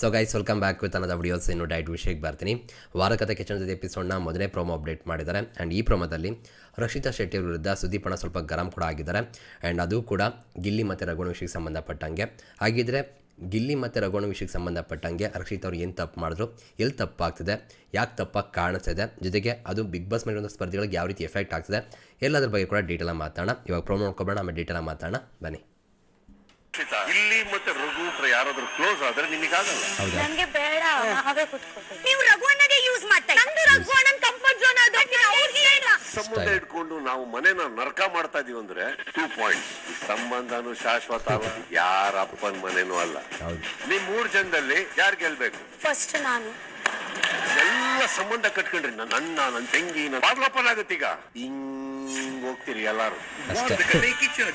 So guys welcome back with ಅನ್ನದ videos ಇನ್ನು diet ವಿಷಯಕ್ಕೆ ಬರ್ತೀನಿ. ವಾರಕತೆ ಕಿಚನ್ ಜೊತೆ ಎಪಿಸೋಡ್ನ ಮೊದಲನೇ ಪ್ರೋಮೋ ಅಪ್ಡೇಟ್ ಮಾಡಿದ್ದಾರೆ. ಆ್ಯಂಡ್ ಈ ಪ್ರೋಮೋದಲ್ಲಿ ರಕ್ಷಿತಾ ಶೆಟ್ಟಿ ವಿರುದ್ಧ ಸುದೀಪ್ ಅಣ್ಣ ಸ್ವಲ್ಪ ಗರಂ ಕೂಡ ಆಗಿದ್ದಾರೆ. ಆ್ಯಂಡ್ ಅದು ಕೂಡ ಗಿಲ್ಲಿ ಮತ್ತು ವಿಷಯಕ್ಕೆ ಸಂಬಂಧಪಟ್ಟಂಗೆ. ಹಾಗಿದ್ರೆ ಗಿಲ್ಲಿ ಮತ್ತು ರಘುಣ ವಿಷಯಕ್ಕೆ ಸಂಬಂಧಪಟ್ಟಂಗೆ ರಕ್ಷಿತ್ ಅವ್ರು ಏನು ತಪ್ಪು ಮಾಡಿದ್ರು? ಎಲ್ಲಿ ತಪ್ಪಾಗ್ತಿದೆ? ಯಾಕೆ ತಪ್ಪಾಗಿ ಕಾಣಿಸ್ತಿದೆ? ಜೊತೆಗೆ ಅದು ಬಿಗ್ ಬಾಸ್ ಮೇಲಿರೋ ಸ್ಪರ್ಧೆಗಳಿಗೆ ಯಾವ ರೀತಿ ಎಫೆಕ್ಟ್ ಆಗ್ತಿದೆ? ಎಲ್ಲದ್ರ ಬಗ್ಗೆ ಕೂಡ ಡೀಟೇಲಾಗಿ ಮಾತಾಡೋಣ. ಇವಾಗ ಪ್ರೋಮೋ ನೋಡ್ಕೊಬೇಡ, ಆಮೇಲೆ ಡೀಟೇಲಾಗಿ ಮಾತಾಡೋಣ. ಬನ್ನಿ. ಇಲ್ಲಿ ಮತ್ತೆ ರಘು ಹತ್ರ ಯಾರಾದ್ರೂ ಕ್ಲೋಸ್ ಆದ್ರೆ ನಿಮಗೆ ಹೌದಾ? ನನಗೆ ಬೇಡ ಹಾಗೆ ಕುತ್ಕೋಬೇಕು ನೀವು ರಘುವಣ್ಣಗೆ ಯೂಸ್ ಮಾಡ್ತಾ ರಘು ಅಣ್ಣನ ಕಂಫರ್ಟ್ ಝೋನ್ ಅದು. ಅವ್ರಿಗೆ ಇಲ್ಲ. ಸಂಬಂಧ ಇಟ್ಕೊಂಡು ನಾವು ಮನೆನ ನರಕ ಮಾಡ್ತಾ ಇದೀವಿ ಅಂದ್ರೆ ಟೂ ಪಾಯಿಂಟ್ ಸಂಬಂಧನು ಶಾಶ್ವತ ಅಲ್ಲ ಯಾರ ಅಪ್ಪನ ಮನೆನೂ ಅಲ್ಲ. ಹೌದು. ನಿಮ್ ಮೂರ್ ಜನದಲ್ಲಿ ಯಾರು ಗೆಲ್ಬೇಕು? ಫಸ್ಟ್ ನಾನು. ಎಲ್ಲ ಸಂಬಂಧ ಕಟ್ಕೊಂಡ್ರಿ. ನನ್ನ ಅಣ್ಣ ನನ್ನ ತಂಗಿ ನನ್ನ ಬಾಗ್ಲಪ್ಪನಾಗತ್ತೀಗ ಹಿಂಗ್ ಹೋಗ್ತೀರಿ ಎಲ್ಲರೂ.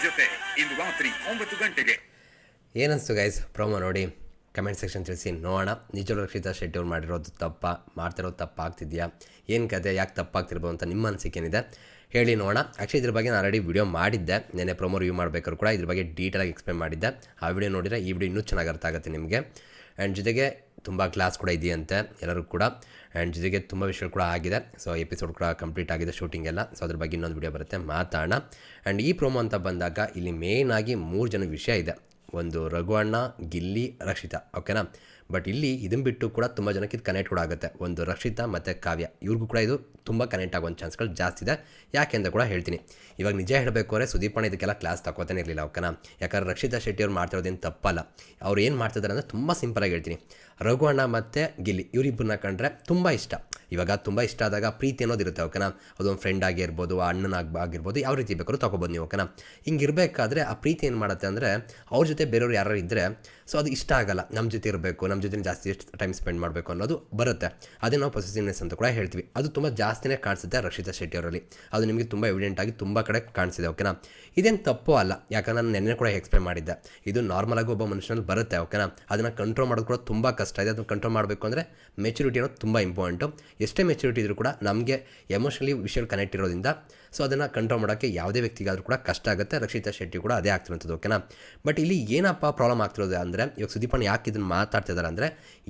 ಜೊತೆ ಇಂದು ರಾತ್ರಿ ಒಂಬತ್ತು ಗಂಟೆಗೆ. ಏನನ್ಸ್ತು ಗೈಸ್ ಪ್ರೋಮೋ ನೋಡಿ ಕಮೆಂಟ್ ಸೆಕ್ಷನ್ ತಿಳಿಸಿ ನೋಡೋಣ. ನಿಜವಾಗ್ಲೂ ರಕ್ಷಿತಾ ಶೆಡ್ಯೂಲ್ ಮಾಡಿರೋದು ತಪ್ಪ ಮಾಡ್ತಿರೋದು ತಪ್ಪಾಗ್ತಿದೆಯಾ ಏನು ಕತೆ ಯಾಕೆ ತಪ್ಪಾಗ್ತಿರ್ಬೋದು ಅಂತ ನಿಮ್ಮ ಅನಿಸಿಕೆ ಏನಿದೆ ಹೇಳಿ ನೋಡೋಣ. ಆ್ಯಕ್ಚುಲಿ ಇದ್ರ ಬಗ್ಗೆ ನಾನು ಆಲ್ರೆಡಿ ವಿಡಿಯೋ ಮಾಡಿದ್ದೆ. ನೆನ್ನೆ ಪ್ರೊಮೋ ರಿವ್ಯೂ ಮಾಡಬೇಕಾದ್ರೂ ಕೂಡ ಇದ್ರ ಬಗ್ಗೆ ಡೀಟೇಲಾಗಿ ಎಕ್ಸ್ಪ್ಲೇನ್ ಮಾಡಿದ್ದೆ. ಆ ವಿಡಿಯೋ ನೋಡಿದರೆ ಈ ವಿಡಿಯೋ ಇನ್ನೂ ಚೆನ್ನಾಗಿ ಅರ್ಥ ಆಗುತ್ತೆ ನಿಮಗೆ. ಆ್ಯಂಡ್ ಜೊತೆಗೆ ತುಂಬ ಕ್ಲಾಸ್ ಕೂಡ ಇದೆಯಂತೆ ಎಲ್ಲರೂ ಕೂಡ. ಆ್ಯಂಡ್ ಜೊತೆಗೆ ತುಂಬ ವಿಷಯಗಳು ಕೂಡ ಆಗಿದೆ. ಸೊ ಎಪಿಸೋಡ್ ಕೂಡ ಕಂಪ್ಲೀಟ್ ಆಗಿದೆ ಶೂಟಿಂಗ್ ಎಲ್ಲ. ಸೊ ಅದ್ರ ಬಗ್ಗೆ ಇನ್ನೊಂದು ವಿಡಿಯೋ ಬರುತ್ತೆ. ಮಾತಾಡೋಣ. ಆ್ಯಂಡ್ ಈ ಪ್ರೋಮೋ ಅಂತ ಬಂದಾಗ ಇಲ್ಲಿ ಮೇಯ್ನಾಗಿ ಮೂರು ಜನ ವಿಷಯ ಇದೆ. ಒಂದು ರಘು ಅಣ್ಣ ಗಿಲ್ಲಿ, ರಕ್ಷಿತಾ. ಓಕೆನಾ ಬಟ್ ಇಲ್ಲಿ ಇದನ್ನು ಬಿಟ್ಟು ಕೂಡ ತುಂಬ ಜನಕ್ಕೆ ಇದು ಕನೆಕ್ಟ್ ಕೂಡ ಆಗುತ್ತೆ. ಒಂದು ರಕ್ಷಿತಾ ಮತ್ತು ಕಾವ್ಯ, ಇವ್ರಿಗೂ ಕೂಡ ಇದು ತುಂಬ ಕನೆಕ್ಟ್ ಆಗೋ ಚಾನ್ಸ್ಗಳು ಜಾಸ್ತಿ ಇದೆ. ಯಾಕೆ ಅಂತ ಕೂಡ ಹೇಳ್ತೀನಿ. ಇವಾಗ ನಿಜ ಹೇಳಬೇಕು ಅಂದರೆ ಸುದೀಪಣ್ಣ ಇದಕ್ಕೆಲ್ಲ ಕ್ಲಾಸ್ ತಗೋತಾನೆ ಇರಲಿಲ್ಲ, ಓಕೆನಾ? ಯಾಕಂದ್ರೆ ರಕ್ಷಿತಾ ಶೆಟ್ಟಿ ಅವ್ರು ಮಾಡ್ತಿರೋದೇನು ತಪ್ಪಲ್ಲ. ಅವ್ರು ಏನು ಮಾಡ್ತಿದ್ದಾರೆ ಅಂದರೆ ತುಂಬ ಸಿಂಪಲಾಗಿ ಹೇಳ್ತೀನಿ. ರಘು ಅಣ್ಣ ಮತ್ತು ಗಿಲ್ಲಿ ಇವರಿಬ್ಬರನ್ನ ಕಂಡ್ರೆ ತುಂಬ ಇಷ್ಟ. ಇವಾಗ ತುಂಬ ಇಷ್ಟ ಆದಾಗ ಪ್ರೀತಿ ಅನ್ನೋದು ಇರುತ್ತೆ, ಓಕೆನಾ? ಅದೊಂದು ಫ್ರೆಂಡ್ ಆಗಿರ್ಬೋದು ಅಣ್ಣನಾಗಿ ಆಗಿರ್ಬೋದು, ಯಾವ ರೀತಿ ಬೇಕಾದ್ರೂ ತೊಗೊಬೋದು ನೀವು, ಓಕೆನಾ? ಹಿಂಗೆ ಇರಬೇಕಾದ್ರೆ ಆ ಪ್ರೀತಿ ಏನು ಮಾಡುತ್ತೆ ಅಂದರೆ ಅವ್ರ ಜೊತೆ ಬೇರೆಯವ್ರು ಯಾರು ಇದ್ದರೆ ಸೊ ಅದು ಇಷ್ಟ ಆಗಲ್ಲ. ನಮ್ಮ ಜೊತೆ ಇರಬೇಕು ನಮ್ಮ ಜೊತೆ ಜಾಸ್ತಿ ಟೈಮ್ ಸ್ಪೆಂಡ್ ಮಾಡಬೇಕು ಅನ್ನೋದು ಬರುತ್ತೆ. ಅದೇ ನಾವು ಪೊಸೆಸಿವ್ನೆಸ್ ಅಂತ ಕೂಡ ಹೇಳ್ತೀವಿ. ಅದು ತುಂಬ ಜಾಸ್ತಿನೇ ಕಾಣಿಸುತ್ತೆ ರಕ್ಷಿತಾ ಶೆಟ್ಟಿ ಅವರಲ್ಲಿ. ಅದು ನಿಮಗೆ ತುಂಬ ಎವಿಡೆಂಟ್ ಆಗಿ ತುಂಬ ಕಡೆ ಕಾಣಿಸಿದೆ ಓಕೆನಾ ಇದೇನು ತಪ್ಪು ಅಲ್ಲ. ಯಾಕಂದ್ರೆ ನಾನು ನೆನ್ನೆ ಕೂಡ ಎಕ್ಸ್ಪ್ಲೇನ್ ಮಾಡಿದ್ದೆ. ಇದು ನಾರ್ಮಲ್ ಆಗಿ ಒಬ್ಬ ಮನುಷ್ಯನಲ್ಲಿ ಬರುತ್ತೆ ಓಕೆನಾ ಅದನ್ನು ಕಂಟ್ರೋಲ್ ಮಾಡೋದು ಕೂಡ ತುಂಬ ಕಷ್ಟ ಇದೆ. ಅದನ್ನು ಕಂಟ್ರೋಲ್ ಮಾಡಬೇಕು ಅಂದರೆ ಮೆಚುರಿಟಿ ಅನ್ನೋದು ತುಂಬ ಇಂಪಾರ್ಟೆಂಟು ಎಷ್ಟೇ ಮೆಚುರಿಟಿ ಇದ್ರೂ ಕೂಡ ನಮಗೆ ಎಮೋಷನಲಿ ವಿಷಯ ಕನೆಕ್ಟ್ ಇರೋದ್ರಿಂದ ಸೊ ಅದನ್ನು ಕಂಟ್ರೋಲ್ ಮಾಡೋಕ್ಕೆ ಯಾವುದೇ ವ್ಯಕ್ತಿಗಾದರೂ ಕೂಡ ಕಷ್ಟ ಆಗುತ್ತೆ. ರಕ್ಷಿತಾ ಶೆಟ್ಟಿ ಕೂಡ ಅದೇ ಆಗ್ತಿರೋಂಥದ್ದು ಓಕೆನಾ ಬಟ್ ಇಲ್ಲಿ ಏನಪ್ಪ ಪ್ರಾಬ್ಲಮ್ ಆಗ್ತಿರೋದು ಅಂದರೆ, ಇವಾಗ ಸುದೀಪಣ್ಣ ಯಾಕೆ ಇದನ್ನು ಮಾತಾಡ್ತಿದ್ದಾರೆ ಅಂದರೆ,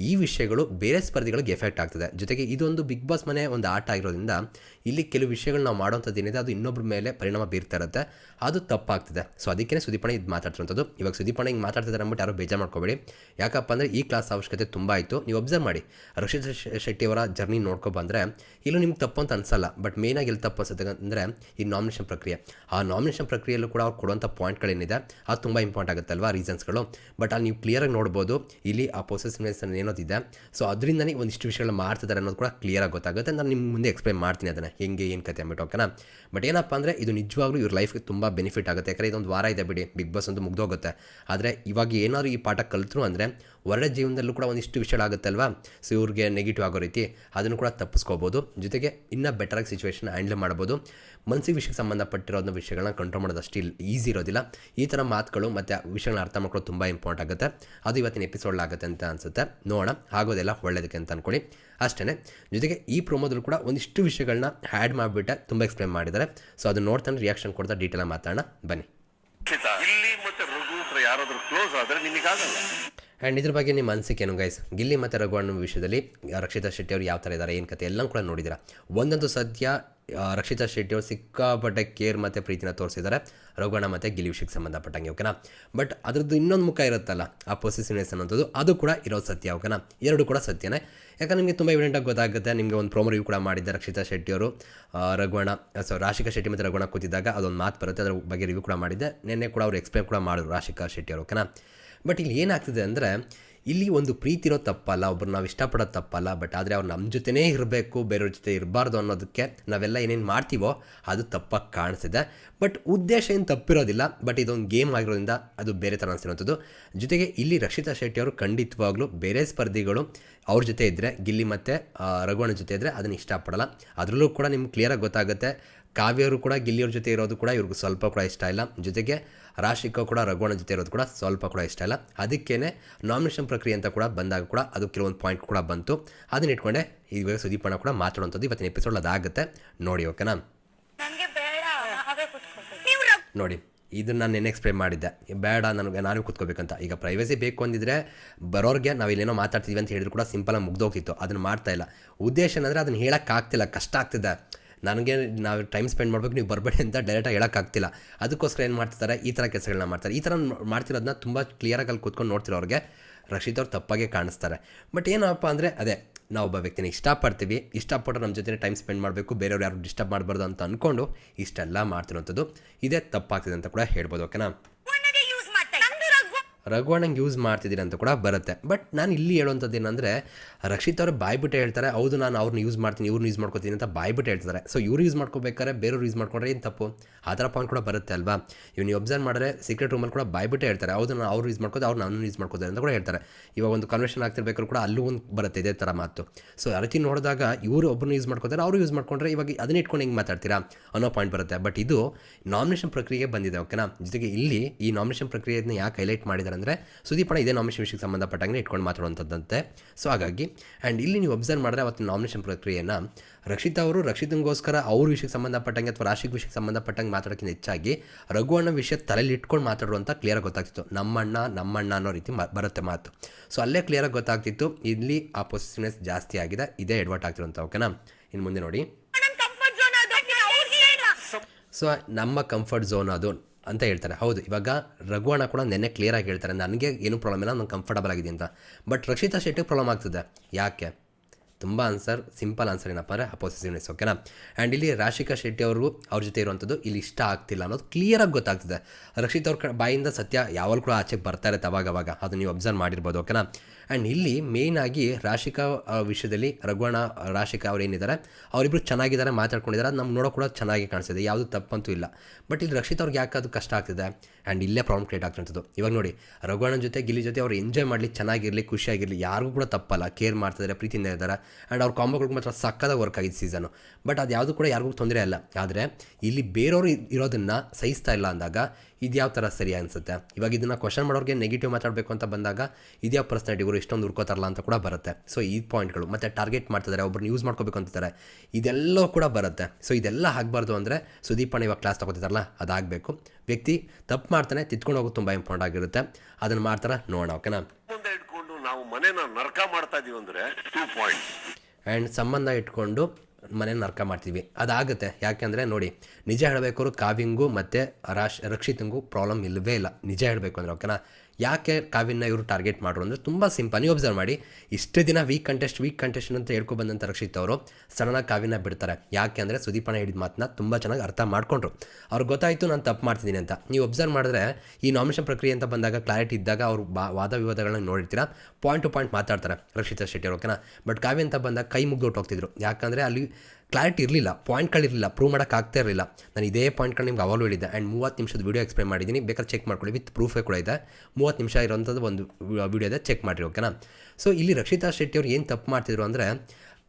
ಈ ವಿಷಯಗಳು ಬೇರೆ ಸ್ಪರ್ಧಿಗಳಿಗೆ ಎಫೆಕ್ಟ್ ಆಗ್ತದೆ. ಜೊತೆಗೆ ಇದೊಂದು ಬಿಗ್ ಬಾಸ್ ಮನೆ ಒಂದು ಆಟ ಆಗಿರೋದ್ರಿಂದ, ಇಲ್ಲಿ ಕೆಲವು ವಿಷಯಗಳು ನಾವು ಮಾಡೋಂಥದ್ದು ಏನಿದೆ, ಅದು ಇನ್ನೊಬ್ಬರ ಮೇಲೆ ಪರಿಣಾಮ ಬೀರ್ತಾ ಇರುತ್ತೆ. ಅದು ತಪ್ಪಾಗ್ತಿದೆ. ಸೊ ಅದಕ್ಕೆ ಸುದೀಪಣ್ಣ ಇದು ಮಾತಾಡ್ತಿರೋಂಥದ್ದು. ಇವಾಗ ಸುದೀಪಣ್ಣ ಹಿಂಗೆ ಮಾತಾಡ್ತಿದ್ದಾರೆ ಅಂದ್ಬಿಟ್ಟು ಯಾರು ಬೇಜಾರು ಮಾಡ್ಕೋಬೇಡಿ. ಯಾಕಪ್ಪ ಅಂದರೆ ಈ ಕ್ಲಾಸ್ ಅವಶ್ಯಕತೆ ತುಂಬ ಆಯಿತು. ನೀವು ಅಬ್ಸರ್ವ್ ಮಾಡಿ. ರಕ್ಷಿತಾ ಶೆಟ್ಟಿಯವರ ಜರ್ನಿ ನೋಡ್ಕೊ ಬಂದರೆ, ಇಲ್ಲೂ ನಿಮ್ಗೆ ತಪ್ಪು ಅಂತ ಅನ್ಸಲ್ಲ. ಬಟ್ ಮೇಯ್ನಾಗಿ ಎಲ್ಲಿ ತಪ್ಪು ಅನ್ಸುತ್ತೆ ಅಂದರೆ ಈ ನಾಮಿನೇಷನ್ ಪ್ರಕ್ರಿಯೆ. ಆ ನಾಮಿನೇಷನ್ ಪ್ರಕ್ರಿಯೆಯಲ್ಲೂ ಕೂಡ ಅವ್ರು ಕೊಡುವಂಥ ಪಾಯಿಂಟ್ಗಳೇನಿದೆ ಅದು ತುಂಬ ಇಂಪಾರ್ಟೆಂಟ್ ಆಗುತ್ತಲ್ವಾ ರೀಸನ್ಸ್ಗಳು ಬಟ್ ಅಲ್ಲಿ ನೀವು ಕ್ಲಿಯರಾಗಿ ನೋಡ್ಬೋದು, ಇಲ್ಲಿ ಆ ಪೊಸೆಸಿವ್ನೆಸ್ ಏನೋದಿದೆ ಸೊ ಅದರಿಂದನೇ ಒಂದಿಷ್ಟು ವಿಷಯಗಳು ಮಾಡ್ತಿದ್ದಾರೆ ಅನ್ನೋದು ಕೂಡ ಕ್ಲಿಯರಾಗಿ ಗೊತ್ತಾಗುತ್ತೆ. ನಾನು ನಿಮ್ಮ ಮುಂದೆ ಎಕ್ಸ್ಪ್ಲೈನ್ ಮಾಡ್ತೀನಿ ಅದನ್ನು, ಹೆಂಗೆ, ಏನು ಕತೆ ಅಂದ್ಬಿಟ್ಟು ಓಕೆನಾ ಬಟ್ ಏನಪ್ಪ ಅಂದರೆ, ಇದು ನಿಜವಾಗ್ಲೂ ಇವ್ರ ಲೈಫ್ಗೆ ತುಂಬ ಬೆನಿಫಿಟ್ ಆಗುತ್ತೆ. ಯಾಕಂದರೆ ಇದೊಂದು ವಾರ ಇದೆ ಬಿಡಿ ಬಿಗ್ ಬಾಸ್ ಒಂದು ಮುಗ್ದೋಗುತ್ತೆ. ಆದರೆ ಇವಾಗ ಏನಾದ್ರು ಈ ಪಾಠ ಕಲಿತರು ಅಂದರೆ ಹೊರಡೆ ಜೀವನದಲ್ಲೂ ಕೂಡ ಒಂದಿಷ್ಟು ವಿಷಯಗಳಾಗುತ್ತೆ ಅಲ್ವಾ ಸೊ ಇವ್ರಿಗೆ ನೆಗೆಟಿವ್ ಆಗೋ ರೀತಿ ಅದನ್ನು ಕೂಡ ತಪ್ಪಿಸ್ಕೋಬೋದು. ಜೊತೆಗೆ ಇನ್ನೂ ಆಗಿ ಸಿಚುವೇಶನ್ ಹ್ಯಾಂಡಲ್ ಮಾಡ್ಬೋದು. ಮನಸ್ಸಿಗೆ ವಿಷಯಕ್ಕೆ ಸಂಬಂಧಪಟ್ಟಿರೋದನ್ನ ವಿಷಯಗಳನ್ನ ಕಂಟ್ರೋಲ್ ಮಾಡೋದು ಅಷ್ಟು ಈಸಿ ಇರೋದಿಲ್ಲ. ಈ ಥರ ಮಾತುಗಳು ಮತ್ತು ವಿಷಯಗಳನ್ನ ಅರ್ಥ ಮಾಡ್ಕೊಳ್ಳೋದು ತುಂಬ ಇಂಪಾರ್ಟೆಂಟ್ ಆಗುತ್ತೆ. ಅದು ಇವತ್ತಿನ ಎಪಿಸೋಡ್ ಆಗುತ್ತೆ ಅಂತ ಅನಿಸುತ್ತೆ. ನೋಡೋಣ. ಆಗೋದೆಲ್ಲ ಒಳ್ಳೇದಕ್ಕೆ ಅಂತ ಅಂದ್ಕೊಳ್ಳಿ ಅಷ್ಟೇ ಜೊತೆಗೆ ಈ ಪ್ರೊಮೋದಲ್ಲೂ ಕೂಡ ಒಂದಿಷ್ಟು ವಿಷಯಗಳನ್ನ ಆ್ಯಡ್ ಮಾಡಿಬಿಟ್ಟೆ ತುಂಬ ಎಕ್ಸ್ಪ್ಲೇನ್ ಮಾಡಿದ್ದಾರೆ. ಸೊ ಅದು ನೋಡ್ತಾನೆ ರಿಯಾಕ್ಷನ್ ಕೊಡ್ತಾ ಡೀಟೇಲ್ ಮಾತಾಡೋಣ. ಬನ್ನಿ. ಇಲ್ಲಿ ಮತ್ತೆ ರಘು ಹತ್ರ ಯಾರಾದರೂ ಕ್ಲೋಸ್ ಆದ್ರೆ ನಿನಗಾಗಲ್ಲ ಆ್ಯಂಡ್ ಇದ್ರ ಬಗ್ಗೆ ನಿಮ್ಮ ಅನಿಸಿಕೆ ಏನು ಗೈಸ್ ಗಿಲ್ಲಿ ಮತ್ತು ರಘು ಅನ್ನೋ ವಿಷಯದಲ್ಲಿ ರಕ್ಷಿತಾ ಶೆಟ್ಟಿ ಅವರು ಯಾವ ಥರ ಇದ್ದಾರೆ ಏನು ಕತೆ ಎಲ್ಲ ಕೂಡ ನೋಡಿದ್ದೀರಾ? ಒಂದೊಂದು ಸದ್ಯ ರಕ್ಷಿತಾ ಶೆಟ್ಟಿ ಅವರು ಸಿಕ್ಕಾಪಟ್ಟೆ ಕೇರ್ ಮತ್ತು ಪ್ರೀತಿನ ತೋರಿಸಿದ್ದಾರೆ. ರಘುವಣ್ಣ ಮತ್ತು ಗಿಲ್ಲಿ ವಿಷಯಕ್ಕೆ ಸಂಬಂಧಪಟ್ಟಂಗೆ ಓಕೆನಾ ಬಟ್ ಅದ್ರದ್ದು ಇನ್ನೊಂದು ಮುಖ ಇರುತ್ತಲ್ಲ ಆ ಪೊಸಿಸಿವ್ನೆಸ್ ಅನ್ನೋದು ಅದು ಕೂಡ ಇರೋದು ಸತ್ಯ ಓಕೆನಾ ಎರಡು ಕೂಡ ಸತ್ಯನೇ. ಯಾಕಂದ್ರೆ ನಿಮಗೆ ತುಂಬ ಇವಿಡೆಂಟಾಗಿ ಗೊತ್ತಾಗುತ್ತೆ ನಿಮಗೆ ಒಂದು ಪ್ರೋಮೋ ರಿವ್ಯೂ ಕೂಡ ಮಾಡಿದ್ದೆ ರಕ್ಷಿತಾ ಶೆಟ್ಟಿ ಅವರು ಆ, ರಘುವಣ್ಣ ಸೊ ರಾಶಿಕಾ ಶೆಟ್ಟಿ ಮತ್ತು ರಘುವಣ್ಣ ಕೂತಿದ್ದಾಗ ಅದೊಂದು ಮಾತು ಬರುತ್ತೆ ಅದ್ರ ಬಗ್ಗೆ ರಿವ್ಯೂ ಕೂಡ ಮಾಡಿದ್ದೆ. ನಿನ್ನೆ ಕೂಡ ಅವ್ರು ಎಕ್ಸ್ಪ್ಲೇನ್ ಕೂಡ ಮಾಡಿದ್ರು ರಾಶಿಕಾ ಶೆಟ್ಟಿ ಅವರು ಓಕೆನಾ ಬಟ್ ಇಲ್ಲಿ ಏನಾಗ್ತಿದೆ ಅಂದರೆ, ಇಲ್ಲಿ ಒಂದು ಪ್ರೀತಿ ಇರೋ ತಪ್ಪಲ್ಲ, ಒಬ್ರು ನಾವು ಇಷ್ಟಪಡೋ ತಪ್ಪಲ್ಲ, ಬಟ್ ಆದರೆ ಅವ್ರು ನಮ್ಮ ಜೊತೆನೇ ಇರಬೇಕು, ಬೇರೆಯವ್ರ ಜೊತೆ ಇರಬಾರ್ದು ಅನ್ನೋದಕ್ಕೆ ನಾವೆಲ್ಲ ಏನೇನು ಮಾಡ್ತೀವೋ ಅದು ತಪ್ಪಾಗಿ ಕಾಣಿಸ್ತಿದೆ. ಬಟ್ ಉದ್ದೇಶ ಏನು ತಪ್ಪಿರೋದಿಲ್ಲ, ಬಟ್ ಇದೊಂದು ಗೇಮ್ ಆಗಿರೋದ್ರಿಂದ ಅದು ಬೇರೆ ಥರ ಅನಿಸಿರೋಂಥದ್ದು. ಜೊತೆಗೆ ಇಲ್ಲಿ ರಕ್ಷಿತಾ ಶೆಟ್ಟಿ ಅವರು ಖಂಡಿತವಾಗ್ಲೂ ಬೇರೆ ಸ್ಪರ್ಧಿಗಳು ಅವ್ರ ಜೊತೆ ಇದ್ದರೆ ಗಿಲ್ಲಿ ಮತ್ತು ರಘುವಣ್ಣ ಜೊತೆ ಇದ್ದರೆ ಅದನ್ನು ಇಷ್ಟಪಡಲ್ಲ. ಅದರಲ್ಲೂ ಕೂಡ ನಿಮ್ಗೆ ಕ್ಲಿಯರಾಗಿ ಗೊತ್ತಾಗುತ್ತೆ. ಕಾವ್ಯವರು ಕೂಡ ಗಿಲ್ಲಿಯವ್ರ ಜೊತೆ ಇರೋದು ಕೂಡ ಇವ್ರಿಗೆ ಸ್ವಲ್ಪ ಕೂಡ ಇಷ್ಟ ಇಲ್ಲ. ಜೊತೆಗೆ ರಾಶಿಕ ಕೂಡ ರಘುವಣ ಜೊತೆ ಇರೋದು ಕೂಡ ಸ್ವಲ್ಪ ಕೂಡ ಇಷ್ಟ ಇಲ್ಲ. ಅದಕ್ಕೇ ನಾಮಿನೇಷನ್ ಪ್ರಕ್ರಿಯೆ ಅಂತ ಕೂಡ ಬಂದಾಗ ಕೂಡ ಅದು ಕೆಲವೊಂದು ಪಾಯಿಂಟ್ ಕೂಡ ಬಂತು. ಅದನ್ನ ಇಟ್ಕೊಂಡೆ ಇವಾಗ ಸುದೀಪಣ್ಣ ಕೂಡ ಮಾತಾಡುವಂಥದ್ದು ಇವತ್ತಿನ ಎಪಿಸೋಡ್ ಅದಾಗುತ್ತೆ. ನೋಡಿ ಓಕೆನಾ ನೋಡಿ ಇದನ್ನು ನಾನು ನೆನ್ನೆ ಎಕ್ಸ್ಪ್ಲೇನ್ ಮಾಡಿದ್ದೆ. ಬೇಡ ನನಗೆ ನಾನು ಕೂತ್ಕೋಬೇಕಂತ. ಈಗ ಪ್ರೈವಸಿ ಬೇಕು ಅಂದಿದ್ರೆ ಬರೋರಿಗೆ ನಾವು ಇಲ್ಲೇನೋ ಮಾತಾಡ್ತೀವಿ ಅಂತ ಹೇಳಿದ್ರು ಕೂಡ ಸಿಂಪಲಾಗಿ ಮುಗ್ದೋಗ್ತಿತ್ತು. ಅದನ್ನು ಮಾಡ್ತಾ ಇಲ್ಲ. ಉದ್ದೇಶ ಏನಂದರೆ ಅದನ್ನು ಹೇಳೋಕ್ಕಾಗ್ತಿಲ್ಲ ಕಷ್ಟ ಆಗ್ತಿದೆ. ನನಗೆ ನಾವು ಟೈಮ್ ಸ್ಪೆಂಡ್ ಮಾಡಬೇಕು, ನೀವು ಬರಬೇಡಿ ಅಂತ ಡೈರೆಕ್ಟಾಗಿ ಹೇಳೋಕ್ಕಾಗ್ತಿಲ್ಲ. ಅದಕ್ಕೋಸ್ಕರ ಏನು ಮಾಡ್ತಿದ್ದಾರೆ ಈ ಥರ ಕೆಲಸಗಳನ್ನ ಮಾಡ್ತಾರೆ. ಈ ಥರ ಮಾಡ್ತಿರೋದನ್ನ ತುಂಬ ಕ್ಲಿಯರಾಗಿ ಅಲ್ಲಿ ಕೂತ್ಕೊಂಡು ನೋಡ್ತಿರೋ ಅವ್ರಿಗೆ ರಕ್ಷಿತ್ ಅವ್ರು ತಪ್ಪಾಗೆ ಕಾಣಿಸ್ತಾರೆ. ಬಟ್ ಏನಪ್ಪ ಅಂದರೆ, ಅದೇ ನಾವು ಒಬ್ಬ ವ್ಯಕ್ತಿನ ಇಷ್ಟಪಡ್ತೀವಿ. ಇಷ್ಟಪಟ್ಟು ನಮ್ಮ ಜೊತೆ ಟೈಮ್ ಸ್ಪೆಂಡ್ ಮಾಡಬೇಕು. ಬೇರೆಯವ್ರು ಯಾರು ಡಿಸ್ಟರ್ಬ್ ಮಾಡಬಾರ್ದು ಅಂತ ಅಂದ್ಕೊಂಡು ಇಷ್ಟೆಲ್ಲ ಮಾಡ್ತಿರೋಂಥದ್ದು. ಇದೇ ತಪ್ಪಾಗ್ತಿದೆ ಅಂತ ಕೂಡ ಹೇಳ್ಬೋದು ಓಕೆನಾ ರಘುವಣ್ಣಗೆ ಯೂಸ್ ಮಾಡ್ತಾ ನಂದು ರಘು ರಘುವಣ್ಣಂಗೆ ಯೂಸ್ ಮಾಡ್ತಿದ್ದೀರಿ ಅಂತ ಕೂಡ ಬರುತ್ತೆ. ಬಟ್ ನಾನು ಇಲ್ಲಿ ಹೇಳುವಂಥದ್ದು ಏನಂದರೆ, ರಕ್ಷಿತ್ ಅವರು ಬಾಯ್ಬಿಟ್ಟು ಹೇಳ್ತಾರೆ, ಹೌದು, ನಾನು ಅವ್ರನ್ನ ಯೂಸ್ ಮಾಡ್ತೀನಿ ಇವ್ರನ್ನ ಯೂಸ್ ಮಾಡ್ಕೊತೀನಿ ಅಂತ ಬಾಯ್ಬಿಟ್ಟು ಹೇಳ್ತಾರೆ. ಸೊ ಇವ್ರು ಯೂಸ್ ಮಾಡ್ಕೋಬೇಕಾದ್ರೆ ಬೇರೆಯವ್ರು ಯೂಸ್ ಮಾಡ್ಕೊಂಡ್ರೆ ಏನು ತಪ್ಪು? ಆ ಥರ ಪಾಯಿಂಟ್ ಕೂಡ ಬರುತ್ತೆ ಅಲ್ವಾ? ಇವ್ನು ಅಬ್ಸರ್ವ್ ಮಾಡಿದ್ರೆ ಸೀಕ್ರೆಟ್ ರೂಮಲ್ಲಿ ಕೂಡ ಬಾಯ್ಬಿಟ್ಟು ಹೇಳ್ತಾರೆ, ಹೌದು, ನಾನು ಅವ್ರು ಯೂಸ್ ಮಾಡ್ಕೋದು, ಅವ್ರು ನಾನು ಯೂಸ್ ಮಾಡ್ಕೋತಾರೆ ಅಂತ ಕೂಡ ಹೇಳ್ತಾರೆ. ಇವಾಗ ಒಂದು ಕನ್ವೆಷನ್ ಆಗ್ತಿರ್ಬೇಕು ಕೂಡ ಅಲ್ಲೂ ಒಂದು ಬರುತ್ತೆ ಇದೇ ಥರ ಮಾತು. ಸೊ ಆ ನೋಡಿದಾಗ ಇವರು ಒಬ್ಬರನ್ನ ಯೂಸ್ ಮಾಡ್ಕೋತಾರೆ, ಅವರು ಯೂಸ್ ಮಾಡ್ಕೊಂಡ್ರೆ ಇವಾಗ ಅದನ್ನ ಇಟ್ಕೊಂಡು ಹೆಂಗೆ ಮಾತಾಡ್ತೀರಾ ಅನ್ನೋ ಪಾಯಿಂಟ್ ಬರುತ್ತೆ. ಬಟ್ ಇದು ನಾಮಿನೇಷನ್ ಪ್ರಕ್ರಿಯೆ ಬಂದಿದೆ ಓಕೆನಾ ಜೊತೆಗೆ ಇಲ್ಲಿ ಈ ನಾಮಿನೇಷನ್ ಪ್ರಕ್ರಿಯೆಯನ್ನು ಯಾಕೆ ಹೈಲೈಟ್ ಮಾಡಿದ್ದಾರೆ ಅಂದರೆ ಸುದೀಪಣ್ಣ ಇದೇ ನಾಮಿನೇಷನ್ ವಿಷಯಕ್ಕೆ ಸಂಬಂಧಪಟ್ಟಂಗೆ ಇಟ್ಕೊಂಡು ಮಾತಾಡುವಂಥದ್ದಂತೆ. ಸೊ ಹಾಗಾಗಿ ಆ್ಯಂಡ್ ಇಲ್ಲಿ ನೀವು ಅಬ್ಸರ್ವ್ ಮಾಡಿದ್ರೆ ಅವತ್ತು ನಾಮಿನೇಷನ್ ಪ್ರಕ್ರಿಯೆಯನ್ನು ರಕ್ಷಿತ್ ಅವರು ರಕ್ಷಿತಂಗೋಸ್ಕರ ಅವ್ರ ವಿಷಯಕ್ಕೆ ಸಂಬಂಧಪಟ್ಟಂಗೆ ಅಥವಾ ರಾಶಿಕ್ ವಿಷಯಕ್ಕೆ ಸಂಬಂಧಪಟ್ಟಂಗೆ ಮಾತಾಡೋಕ್ಕಿಂತ ಹೆಚ್ಚಾಗಿ ರಘುವಣ್ಣ ವಿಷಯ ತಲೆಯಲ್ಲಿ ಇಟ್ಕೊಂಡು ಮಾತಾಡುವಂಥ ಕ್ಲಿಯರಾಗಿ ಗೊತ್ತಾಗ್ತಿತ್ತು. ನಮ್ಮಣ್ಣ ನಮ್ಮಣ್ಣ ಅನ್ನೋ ರೀತಿ ಬರುತ್ತೆ ಮಾತು. ಸೊ ಅಲ್ಲೇ ಕ್ಲಿಯರಾಗಿ ಗೊತ್ತಾಗ್ತಿತ್ತು. ಇಲ್ಲಿ ಆ ಪೊಸಿಟಿವ್ನೆಸ್ ಜಾಸ್ತಿ ಆಗಿದೆ. ಇದೇ ಎಡ್ವರ್ಟ್ ಆಗ್ತಿರೋಂಥ ಓಕೆನಾ ಇನ್ನು ಮುಂದೆ ನೋಡಿ. ಸೊ ನಮ್ಮ ಕಂಫರ್ಟ್ ಝೋನ್ ಅದು. ಅಂತ ಹೇಳ್ತಾರೆ. ಹೌದು, ಇವಾಗ ರಘುವಣ್ಣ ಕೂಡ ನೆನ್ನೆ ಕ್ಲಿಯರಾಗಿ ಹೇಳ್ತಾರೆ. ನನಗೆ ಏನು ಪ್ರಾಬ್ಲಮ್ ಇಲ್ಲ ನಾನು ಕಂಫರ್ಟಬಲ್ ಆಗಿದೆ ಅಂತ. ಬಟ್ ರಕ್ಷಿತಾ ಶೆಟ್ಟಿಗೆ ಪ್ರಾಬ್ಲಮ್ ಆಗ್ತದೆ. ಯಾಕೆ? ತುಂಬ ಆನ್ಸರ್ ಸಿಂಪಲ್ ಆನ್ಸರ್ ಏನಪ್ಪ ಅಂದರೆ ಅಪೋಸಿಟಿವ್ನೆಸ್ ಓಕೆನಾ ಆ್ಯಂಡ್ ಇಲ್ಲಿ ರಾಶಿಕಾ ಶೆಟ್ಟಿ ಅವರು, ಅವ್ರ ಜೊತೆ ಇರುವಂಥದ್ದು ಇಲ್ಲಿ ಇಷ್ಟ ಆಗ್ತಿಲ್ಲ ಅನ್ನೋದು ಕ್ಲಿಯರಾಗಿ ಗೊತ್ತಾಗ್ತದೆ. ರಕ್ಷಿತ್ ಅವ್ರ ಬಾಯಿಂದ ಸತ್ಯ ಯಾವಾಗ ಕೂಡ ಆಚೆಗೆ ಬರ್ತಾ ಇರುತ್ತೆ ಅವಾಗ ಅವಾಗ. ಅದು ನೀವು ಅಬ್ಸರ್ವ್ ಮಾಡಿರ್ಬೋದು ಓಕೆನಾ ಆ್ಯಂಡ್ ಇಲ್ಲಿ ಮೇಯ್ನ್ ಆಗಿ ರಾಶಿಕಾ ವಿಷಯದಲ್ಲಿ ರಘುವಣ ರಾಶಿಕಾ ಅವ್ರು ಏನಿದ್ದಾರೆ ಅವರಿಬ್ಬರು ಚೆನ್ನಾಗಿದ್ದಾರೆ ಮಾತಾಡ್ಕೊಂಡಿದ್ದಾರೆ ಅದು ನಮ್ಗೆ ನೋಡೋ ಕೂಡ ಚೆನ್ನಾಗಿ ಕಾಣಿಸ್ತಿದೆ, ಯಾವುದು ತಪ್ಪಂತೂ ಇಲ್ಲ. ಬಟ್ ಇಲ್ಲಿ ರಕ್ಷಿತ್ ಅವ್ರಿಗೆ ಯಾಕೆ ಅದು ಕಷ್ಟ ಆಗ್ತಿದೆ? ಆ್ಯಂಡ್ ಇಲ್ಲೇ ಪ್ರಾಬ್ಲಮ್ ಕ್ರಿಯೇಟ್ ಆಗ್ತಿರ್ತದ್ದು ಇವಾಗ ನೋಡಿ, ರಘುವಣ್ಣನ ಜೊತೆ ಗಿಲಿ ಜೊತೆ ಅವ್ರು ಎಂಜಾಯ್ ಮಾಡಲಿ, ಚೆನ್ನಾಗಿರಲಿ, ಖುಷಿಯಾಗಿರಲಿ, ಯಾರಿಗೂ ಕೂಡ ತಪ್ಪಲ್ಲ ಕೇರ್ ಮಾಡ್ತಿದ್ದಾರೆ ಪ್ರೀತಿಯಿಂದ ಇದ್ದಾರೆ ಆ್ಯಂಡ್ ಅವ್ರ ಕಾಂಬೋಗಳಿಗೆ ಮಾತ್ರ ಸಕ್ಕದಾಗ ವರ್ಕ್ ಆಗಿದ್ದು ಸೀಸನು ಬಟ್ ಅದು ಯಾವುದು ಕೂಡ ಯಾರಿಗೂ ತೊಂದರೆ ಅಲ್ಲ ಆದರೆ ಇಲ್ಲಿ ಬೇರೆಯವರು ಇರೋದನ್ನು ಸಹಿಸ್ತಾ ಇಲ್ಲ ಅಂದಾಗ ಇದು ಯಾವ ಥರ ಸರಿ ಅನಿಸುತ್ತೆ? ಇವಾಗ ಇದನ್ನು ಕ್ವಶನ್ ಮಾಡೋರಿಗೆ ನೆಗೆಟಿವ್ ಮಾತಾಡಬೇಕು ಅಂತ ಬಂದಾಗ ಇದ್ಯಾವ ಪರ್ಸನಾಲಿಟಿ ಇವರು ಇಷ್ಟೊಂದು ಹುಡ್ಕೋತಾರಲ್ಲ ಅಂತ ಕೂಡ ಬರುತ್ತೆ. ಸೊ ಈ ಪಾಯಿಂಟ್ಗಳು ಮತ್ತು ಟಾರ್ಗೆಟ್ ಮಾಡ್ತಿದ್ದಾರೆ ಒಬ್ಬರನ್ನ ಯೂಸ್ ಮಾಡ್ಕೋಬೇಕು ಅಂತಿದ್ದಾರೆ ಇದೆಲ್ಲ ಕೂಡ ಬರುತ್ತೆ. ಸೊ ಇದೆಲ್ಲ ಆಗಬಾರ್ದು ಅಂದರೆ ಸುದೀಪಣ್ಣ ಇವಾಗ ಕ್ಲಾಸ್ ತಗೋತಿದ್ದಾರಲ್ಲ ಅದಾಗಬೇಕು. ವ್ಯಕ್ತಿ ತಪ್ಪು ಮಾಡ್ತಾನೆ ತಿತ್ಕೊಂಡು ಹೋಗೋದು ತುಂಬ ಇಂಪಾರ್ಟೆಂಟ್ ಆಗಿರುತ್ತೆ. ಅದನ್ನು ಮಾಡ್ತಾರೆ? ನೋಡೋಣ ಓಕೆನಾ ಇಟ್ಕೊಂಡು ನಾವು ಮನೇನ ನರಕ ಮಾಡ್ತಾ ಇದೀವಿ ಅಂದರೆ ಟೂ ಪಾಯಿಂಟ್ ಆ್ಯಂಡ್ ಸಂಬಂಧ ಇಟ್ಕೊಂಡು ಮನೆ ನರ್ಕ ಮಾಡ್ತೀವಿ. ಅದಾಗುತ್ತೆ. ಯಾಕೆಂದರೆ ನೋಡಿ, ನಿಜ ಹೇಳಬೇಕಾದ್ರು ಕಾವ್ಯಂಗೂ ಮತ್ತು ರಾಶ್ ರಕ್ಷಿತಂಗೂ ಪ್ರಾಬ್ಲಮ್ ಇಲ್ಲವೇ ಇಲ್ಲ. ನಿಜ ಹೇಳಬೇಕು ಅಂದರೆ ಓಕೆನಾ ಯಾಕೆ ಕಾವಿನ ಇವರು ಟಾರ್ಗೆಟ್ ಮಾಡ್ರು ಅಂದರೆ ತುಂಬ ಸಿಂಪಲ್, ನೀವು ಅಬ್ಸರ್ವ್ ಮಾಡಿ. ಇಷ್ಟೇ ದಿನ ವೀಕ್ ಕಂಟೆಸ್ಟ್ ವೀಕ್ ಕಂಟೆಸ್ಟ್ ಅಂತ ಹೇಳ್ಕೊ ಬಂದಂಥ ರಕ್ಷಿತ್ ಅವರು ಸಡನ್ನಾಗಿ ಕಾವಿನ ಬಿಡ್ತಾರೆ. ಯಾಕೆ ಅಂದರೆ ಸುದೀಪನ ಹೇಳಿದ ಮಾತನ್ನ ತುಂಬ ಚೆನ್ನಾಗಿ ಅರ್ಥ ಮಾಡ್ಕೊಂಡ್ರು. ಅವ್ರಿಗೆ ಗೊತ್ತಾಯಿತು ನಾನು ತಪ್ಪು ಮಾಡ್ತಿದ್ದೀನಿ ಅಂತ. ನೀವು ಅಬ್ಸರ್ವ್ ಮಾಡಿದ್ರೆ ಈ ನಾಮಿನೇಷನ್ ಪ್ರಕ್ರಿಯೆ ಅಂತ ಬಂದಾಗ ಕ್ಲಾರಿಟಿ ಇದ್ದಾಗ ಅವರು ಬಾ, ವಾದ ವಿವಾದಗಳನ್ನ ನೋಡಿರ್ತೀರಾ. ಪಾಯಿಂಟ್ ಟು ಪಾಯಿಂಟ್ ಮಾತಾಡ್ತಾರೆ ರಕ್ಷಿತಾ ಶೆಟ್ಟಿ ಅವ್ರು ಓಕೆನಾ ಬಟ್ ಕಾವ್ಯ ಅಂತ ಬಂದಾಗ ಕೈ ಮುಗ್ದೊಟ್ಟು ಹೋಗ್ತಿದ್ರು ಯಾಕಂದರೆ ಅಲ್ಲಿ ಕ್ಲಾರಿಟಿ ಇರಲಿಲ್ಲ ಪಾಯಿಂಟ್ಗಳಿರಲಿಲ್ಲ ಪ್ರೂವ್ ಮಾಡೋಕೆ ಆಗ್ತಾ ಇರಲಿಲ್ಲ. ನಾನು ಇದೇ ಪಾಯಿಂಟ್ಗಳು ನಿಮ್ಗೆ ಅವಾಗಲೂ ಹೇಳಿದ್ದೆ. ಆ್ಯಂಡ್ ಮೂವತ್ತು ನಿಮಿಷದ ವೀಡಿಯೋ ಎಕ್ಸ್ಪ್ಲೇನ್ ಮಾಡಿದ್ದೀನಿ ಬೇಕಾದ್ರೆ ಚೆಕ್ ಮಾಡ್ಕೊಳ್ಳಿ. ವಿತ್ ಪ್ರೂಫೇ ಕೂಡ ಇದೆ. ಮೂವತ್ತು ನಿಮಿಷ ಇರೋಂಥದ್ದು ಒಂದು ವೀಡಿಯೋ ಇದೆ. ಚೆಕ್ ಮಾಡಿರಿ ಓಕೆನಾ ಸೊ ಇಲ್ಲಿ ರಕ್ಷಿತಾ ಶೆಟ್ಟಿ ಅವ್ರು ಏನು ತಪ್ಪು ಮಾಡ್ತಿದ್ರು ಅಂದರೆ,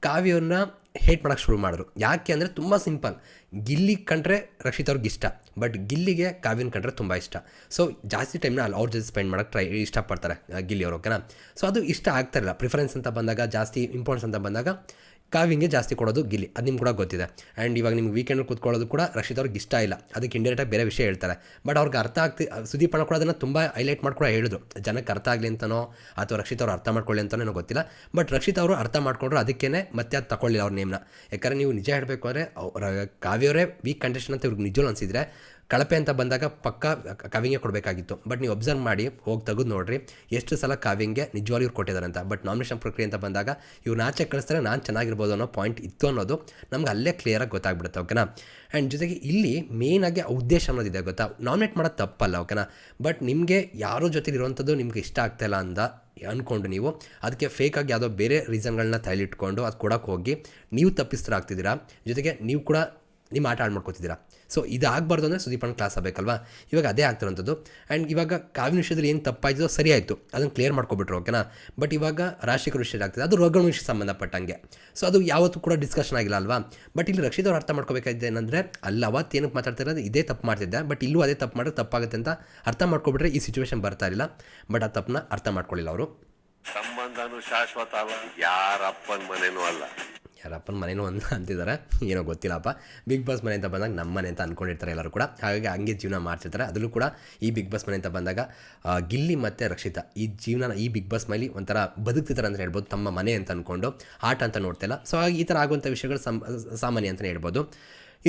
ಕಾವ್ಯವನ್ನ ಹೇಟ್ ಮಾಡೋಕ್ಕೆ ಶುರು ಮಾಡಿದ್ರು. ಯಾಕೆ ಅಂದರೆ ತುಂಬ ಸಿಂಪಲ್ ಗಿಲ್ಲಿ ಕಂಡ್ರೆ ರಕ್ಷಿತ್ ಅವ್ರಿಗೆ ಇಷ್ಟ. ಬಟ್ ಗಿಲ್ಲಿಗೆ ಕಾವ್ಯನ ಕಂಡ್ರೆ ತುಂಬ ಇಷ್ಟ. ಸೊ ಜಾಸ್ತಿ ಟೈಮ್ನ ಅಲ್ಲಿ ಅವ್ರ ಜೊತೆ ಸ್ಪೆಂಡ್ ಮಾಡೋಕ್ಕೆ ಟ್ರೈ ಇಷ್ಟಪಡ್ತಾರೆ, ಗಿಲ್ಲಿ ಅವರು ಓಕೆನಾ ಸೊ ಅದು ಇಷ್ಟ ಆಗ್ತಾರಿಲ್ಲ ಪ್ರಿಫರೆನ್ಸ್ ಅಂತ ಬಂದಾಗ, ಜಾಸ್ತಿ ಇಂಪಾರ್ಟೆನ್ಸ್ ಅಂತ ಬಂದಾಗ ಕಾವಿಂಗೆ ಜಾಸ್ತಿ ಕೊಡೋದು ಗಿಲ್ಲಿ. ಅದು ನಿಮ್ಗೆ ಕೂಡ ಗೊತ್ತಿದೆ. ಆ್ಯಂಡ್ ಇವಾಗ ನಿಮ್ಗೆ ವೀಕೆಂಡ್ ಕೂತ್ಕೊಳ್ಳೋದು ಕೂಡ ರಕ್ಷಿತ್ ಅವ್ರಿಗೆ ಇಷ್ಟ ಇಲ್ಲ. ಅದಕ್ಕೆ ಇಂಡೈರೆಕ್ಟಾಗಿ ಬೇರೆ ವಿಷಯ ಹೇಳ್ತಾರೆ. ಬಟ್ ಅವ್ರಿಗೆ ಅರ್ಥ ಆಗ್ತಿ ಸುದೀಪಣ್ಣ ಕೂಡ ಅದನ್ನು ತುಂಬ ಹೈಲೈಟ್ ಮಾಡ್ಕೊಂಡು ಹೇಳಿದ್ರು. ಜನಕ್ಕೆ ಅರ್ಥ ಆಗಲಿ ಅಂತನೋ, ಅಥವಾ ರಕ್ಷಿತ್ ಅವ್ರು ಅರ್ಥ ಮಾಡ್ಕೊಳ್ಳಿ ಅಂತನೋ ಏನೋ ಗೊತ್ತಿಲ್ಲ. ಬಟ್ ರಕ್ಷಿತ್ ಅವರು ಅರ್ಥ ಮಾಡ್ಕೊಂಡ್ರು ಅದಕ್ಕೇ ಮತ್ತೆ ಅದು ತಗೊಳ್ಳಿಲ್ಲ ಅವ್ರ ನೇಮ್ನ ಯಾಕಂದರೆ ನೀವು ನಿಜ ಹೇಳಬೇಕು ಅಂದರೆ ಕಾವ್ಯವರೇ ವೀಕ್ ಕಂಡೀಷನ್ ಅಂತ ಇವ್ರಿಗೆ ನಿಜವೂ ಅನಿಸಿದ್ರೆ ಕಳಪೆ ಅಂತ ಬಂದಾಗ ಪಕ್ಕ ಕಾವಿಂಗೆ ಕೊಡಬೇಕಾಗಿತ್ತು. ಬಟ್ ನೀವು ಅಬ್ಸರ್ವ್ ಮಾಡಿ, ಹೋಗಿ ತೆಗೆದು ನೋಡ್ರಿ. ಎಷ್ಟು ಸಲ ಕಾವಿಂಗೆ ನಿಜವಾಗ್ಲೂ ಇವ್ರು ಕೊಟ್ಟಿದ್ದಾರಂತ. ಅಂತ ಬಟ್ ನಾಮಿನೇಷನ್ ಪ್ರಕ್ರಿಯೆ ಅಂತ ಬಂದಾಗ ಇವ್ರು ನಾಚೆ ಕಳಿಸ್ತಾರೆ, ನಾನು ಚೆನ್ನಾಗಿರ್ಬೋದು ಅನ್ನೋ ಪಾಯಿಂಟ್ ಇತ್ತು ಅನ್ನೋದು ನಮ್ಗೆ ಅಲ್ಲೇ ಕ್ಲಿಯರಾಗಿ ಗೊತ್ತಾಗ್ಬಿಡುತ್ತೆ ಓಕೆನಾ ಆ್ಯಂಡ್ ಜೊತೆಗೆ ಇಲ್ಲಿ ಮೇಯ್ನಾಗಿ ಉದ್ದೇಶ ಅನ್ನೋದಿದೆ ಗೊತ್ತಾ? ನಾಮಿನೇಟ್ ಮಾಡೋದು ತಪ್ಪಲ್ಲ ಓಕೆನಾ ಬಟ್ ನಿಮಗೆ ಯಾರೋ ಜೊತೆಲಿ ಇರುವಂಥದ್ದು ನಿಮ್ಗೆ ಇಷ್ಟ ಆಗ್ತಾಯಿಲ್ಲ ಅಂದ ಅಂದ್ಕೊಂಡು ನೀವು ಅದಕ್ಕೆ ಫೇಕಾಗಿ ಯಾವುದೋ ಬೇರೆ ರೀಸನ್ಗಳನ್ನ ತಲೆಲಿಟ್ಕೊಂಡು ಅದು ಕೊಡೋಕೆ ಹೋಗಿ, ನೀವು ತಪ್ಪಿಸ್ತರಾಗ್ತಿದ್ದೀರಾ ಜೊತೆಗೆ ನೀವು ಕೂಡ ನಿಮ್ಮ ಆಟ ಆಡ್ಮಾಡ್ಕೋತಿದ್ದೀರಾ? ಮಾಡ್ಕೊತಿದ್ದೀರಾ ಸೊ ಇದಾಗಬಾರ್ದು ಅಂದರೆ ಸುದೀಪಣ್ಣ ಕ್ಲಾಸ್ ಆಗಬೇಕಲ್ವಾ? ಇವಾಗ ಅದೇ ಆಗ್ತಿರೋಂಥದ್ದು ಆ್ಯಂಡ್ ಇವಾಗ ಕಾವಿನ ವಿಷಯದಲ್ಲಿ ಏನು ತಪ್ಪಾಯಿತು ಸರಿ ಆಯಿತು. ಅದನ್ನು ಕ್ಲಿಯರ್ ಮಾಡ್ಕೊಬಿಟ್ರು ಓಕೆನಾ ಬಟ್ ಇವಾಗ ರಾಶಿಕರ ವಿಷಯ ಆಗ್ತದೆ. ಅದು ರೋಗಣ ವಿಷಯ ಸಂಬಂಧಪಟ್ಟಂಗೆ. ಸೊ ಅದು ಯಾವತ್ತೂ ಕೂಡ ಡಿಸ್ಕಷನ್ ಆಗಿಲ್ಲ ಅಲ್ವಾ? ಬಟ್ ಇಲ್ಲಿ ರಕ್ಷಿತ್ ಅವ್ರು ಅರ್ಥ ಮಾಡ್ಕೋಬೇಕಾಗಿದೆ ಏನಂದರೆ, ಅಲ್ಲ, ಅವತ್ತು ಏನಕ್ಕೆ ಮಾತಾಡ್ತಿರೋದು ಇದೇ ತಪ್ಪು ಮಾಡ್ತಿದ್ದೆ. ಬಟ್ ಇಲ್ಲೂ ಅದೇ ತಪ್ಪು ಮಾಡಿದ್ರೆ ತಪ್ಪಾಗುತ್ತೆ ಅಂತ ಅರ್ಥ ಮಾಡ್ಕೊಬಿಟ್ರೆ ಈ ಸಿಚುವೇಶನ್ ಬರ್ತಾ ಇರಲಿಲ್ಲ. ಬಟ್ ಆ ತಪ್ಪನ್ನ ಅರ್ಥ ಮಾಡ್ಕೊಳ್ಳಿಲ್ಲ ಅವರು. ಸಂಬಂಧನೂ ಶಾಶ್ವತ ಅಲ್ಲ ಯಾರ ಅಪ್ಪನ ಮನೇನೂ ಅಲ್ಲ. ಯಾರಪ್ಪನ ಮನೇನು ಅಂತ ಅಂತಿದ್ದಾರೆ ಏನೋ ಗೊತ್ತಿಲ್ಲಪ್ಪ. ಬಿಗ್ ಬಾಸ್ ಮನೆ ಅಂತ ಬಂದಾಗ ನಮ್ಮ ಮನೆ ಅಂತ ಅಂದ್ಕೊಂಡಿರ್ತಾರೆ ಎಲ್ಲರೂ ಕೂಡ. ಹಾಗಾಗಿ ಹಂಗೆ ಜೀವನ ಮಾಡ್ತಿರ್ತಾರೆ. ಅದರಲ್ಲೂ ಕೂಡ ಈ ಬಿಗ್ ಬಾಸ್ ಮನೆ ಅಂತ ಬಂದಾಗ ಗಿಲ್ಲಿ ಮತ್ತು ರಕ್ಷಿತಾ ಈ ಜೀವನ ಈ ಬಿಗ್ ಬಾಸ್ ಮನೇಲಿ ಒಂಥರ ಬದುಕ್ತಿದ್ದಾರೆ ಅಂತ ಹೇಳ್ಬೋದು. ತಮ್ಮ ಮನೆ ಅಂತ ಅಂದ್ಕೊಂಡು ಆಟ ಅಂತ ನೋಡ್ತಿಲ್ಲ ಸೊ ಹಾಗಾಗಿ ಈ ಥರ ಆಗುವಂಥ ವಿಷಯಗಳು ಸಾಮಾನ್ಯ ಅಂತಲೇ ಹೇಳ್ಬೋದು.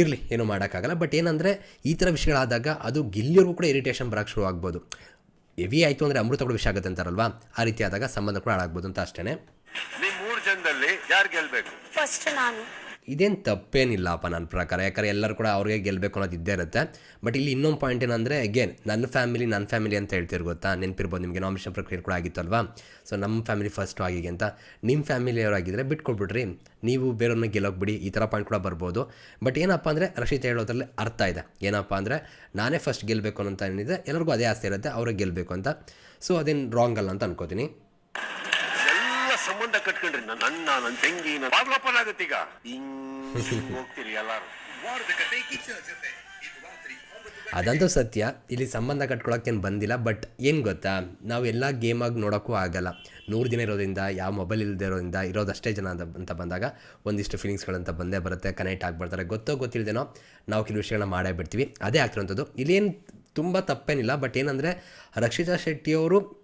ಇರಲಿ, ಏನೂ ಮಾಡೋಕ್ಕಾಗಲ್ಲ. ಬಟ್ ಏನಂದರೆ, ಈ ಥರ ವಿಷಯಗಳಾದಾಗ ಅದು ಗಿಲ್ಲಿಯವ್ರಿಗೂ ಕೂಡ ಇರಿಟೇಷನ್ ಬರೋಕ್ಕೆ ಶುರು ಆಗ್ಬೋದು. ಹೆವಿ ಆಯಿತು ಅಂದರೆ ಅಮೃತ ಕೂಡ ವಿಷಯ ಆಗುತ್ತೆ ಅಂತಾರಲ್ವಾ? ಆ ರೀತಿ ಆದಾಗ ಸಂಬಂಧ ಕೂಡ ಹಾಳಾಗ್ಬೋದು ಅಂತ ಅಷ್ಟೇ ಮೂರ್ ಜನದಲ್ಲಿ ಯಾರು ಗೆಲ್ಬೇಕು? ಫಸ್ಟ್ ನಾನು. ಇದೇನು ತಪ್ಪೇನಿಲ್ಲಪ್ಪ ನನ್ನ ಪ್ರಕಾರ. ಯಾಕಂದ್ರೆ ಎಲ್ಲರೂ ಕೂಡ ಅವ್ರಿಗೆ ಗೆಲ್ಲಬೇಕು ಅನ್ನೋದು ಇದ್ದೇ ಇರುತ್ತೆ. ಬಟ್ ಇಲ್ಲಿ ಇನ್ನೊಂದು ಪಾಯಿಂಟ್ ಏನಂದರೆ ಅಗೇನ್ ನನ್ನ ಫ್ಯಾಮಿಲಿ ನನ್ನ ಫ್ಯಾಮಿಲಿ ಅಂತ ಹೇಳ್ತಿರ್ ಗೊತ್ತಾ? ನೆನಪಿರ್ಬೋದು ನಿಮಗೆ ನಾಮಿನೇಷನ್ ಪ್ರಕ್ರಿಯೆ ಕೂಡ ಆಗಿತ್ತು ಅಲ್ವಾ ಸೊ ನಮ್ಮ ಫ್ಯಾಮಿಲಿ ಫಸ್ಟು ಆಗಿದೆ ಅಂತ ನಿಮ್ಮ ಫ್ಯಾಮಿಲಿಯವರಾಗಿದ್ದರೆ ಬಿಟ್ಕೊಟ್ಬಿಟ್ರಿ ನೀವು ಬೇರೆಯವ್ರನ್ನ ಗೆಲ್ಲೋಗ್ಬಿಡಿ ಈ ಥರ ಪಾಯಿಂಟ್ ಕೂಡ ಬರ್ಬೋದು. ಬಟ್ ಏನಪ್ಪ ಅಂದರೆ, ರಕ್ಷಿತ ಹೇಳೋದ್ರಲ್ಲಿ ಅರ್ಥ ಇದೆ. ಏನಪ್ಪ ಅಂದರೆ, ನಾನೇ ಫಸ್ಟ್ ಗೆಲ್ಲಬೇಕು ಅಂತ ಏನಿದೆ, ಎಲ್ಲರಿಗೂ ಅದೇ ಆಸೆ ಇರುತ್ತೆ ಅವ್ರಿಗೆ ಗೆಲ್ಲಬೇಕು ಅಂತ. ಸೊ ಅದೇನು ರಾಂಗ್ ಅಲ್ಲ ಅಂತ ಅನ್ಕೋತೀನಿ. ಕಟ್ಕೊಂಡ್ರಿ. ನನ್ನ ಅಣ್ಣ, ನನ್ನ ತಂಗಿ, ನನ್ನ ಬಾಗ್ಲಪ್ಪನ ಆಗತ್ತೆ ಈಗ. ಹಿಂಗ್ ಹಿಂಗ್ ಹೋಗ್ತೀರಿ ಎಲ್ಲಾರು. ಅದಂತೂ ಸತ್ಯ. ಇಲ್ಲಿ ಸಂಬಂಧ ಕಟ್ಕೊಳಕ್ಕೇನು ಬಂದಿಲ್ಲ, ಬಟ್ ಏನು ಗೊತ್ತಾ? ನಾವು ಎಲ್ಲ ಗೇಮಾಗಿ ನೋಡೋಕ್ಕೂ ಆಗಲ್ಲ. ನೂರು ದಿನ ಇರೋದ್ರಿಂದ, ಯಾವ ಮೊಬೈಲ್ ಇಲ್ಲದೆ ಇರೋದ್ರಿಂದ, ಇರೋದಷ್ಟೇ ಜನ ಅಂತ ಅಂತ ಬಂದಾಗ ಒಂದಿಷ್ಟು ಫೀಲಿಂಗ್ಸ್ಗಳಂತ ಬಂದೇ ಬರುತ್ತೆ ಕನೆಕ್ಟ್ ಆಗಿಬಿಡ್ತಾರೆ. ಗೊತ್ತೋ ಗೊತ್ತಿಲ್ಲದೇನೋ ನಾವು ಕೆಲವು ವಿಷಯಗಳನ್ನ ಮಾಡೇ ಬಿಡ್ತೀವಿ. ಅದೇ ಆಗ್ತಿರೋಂಥದ್ದು. ಇಲ್ಲೇನು ತುಂಬ ತಪ್ಪೇನಿಲ್ಲ, ಬಟ್ ಏನಂದರೆ ರಕ್ಷಿತಾ ಶೆಟ್ಟಿಯವರು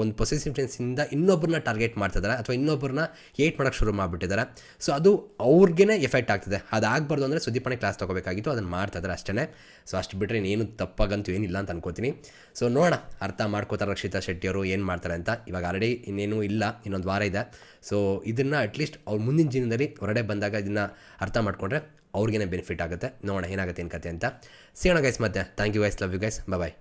ಒಂದು ಪೊಸೆಸಿವ್ನೆಸ್ಸಿಂದ ಇನ್ನೊಬ್ಬರನ್ನ ಟಾರ್ಗೆಟ್ ಮಾಡ್ತಿದ್ದಾರೆ ಅಥವಾ ಇನ್ನೊಬ್ಬರನ್ನ ಏಟ್ ಮಾಡೋಕ್ಕೆ ಶುರು ಮಾಡಿಬಿಟ್ಟಿದ್ದಾರೆ. ಸೊ ಅದು ಅವ್ರಿಗೇ ಎಫೆಕ್ಟ್ ಆಗ್ತದೆ. ಅದಾಗಬಾರ್ದು ಅಂದರೆ ಸುದೀಪನೇ ಕ್ಲಾಸ್ ತೊಗೋಬೇಕಾಗಿತ್ತು, ಅದನ್ನು ಮಾಡ್ತಾಯಿದ್ದಾರೆ ಅಷ್ಟೇ ಸೊ ಅಷ್ಟು ಬಿಟ್ಟರೆ ಇನ್ನೇನು ತಪ್ಪಾಗಂತೂ ಏನಿಲ್ಲ ಅಂತ ಅನ್ಕೋತೀನಿ. ಸೊ ನೋಡೋಣ, ಅರ್ಥ ಮಾಡ್ಕೋತಾರೆ ರಕ್ಷಿತಾ ಶೆಟ್ಟಿಯವರು ಏನು ಮಾಡ್ತಾರೆ ಅಂತ. ಇವಾಗ ಆಲ್ರೆಡಿ ಇನ್ನೇನೂ ಇಲ್ಲ, ಇನ್ನೊಂದು ವಾರ ಇದೆ. ಸೊ ಇದನ್ನು ಅಟ್ಲೀಸ್ಟ್ ಅವ್ರು ಮುಂದಿನ ಜೀವನದಲ್ಲಿ ಹೊರಡೆ ಬಂದಾಗ ಇದನ್ನು ಅರ್ಥ ಮಾಡಿಕೊಂಡ್ರೆ ಅವ್ರಿಗೇನೆ ಬೆನಿಫಿಟ್ ಆಗುತ್ತೆ. ನೋಡೋಣ ಏನಾಗುತ್ತೆ ಏನು ಕತೆ ಅಂತ. ಸಿಗೋಣ ಗೈಸ್ ಮತ್ತೆ. Thank you guys love you guys bye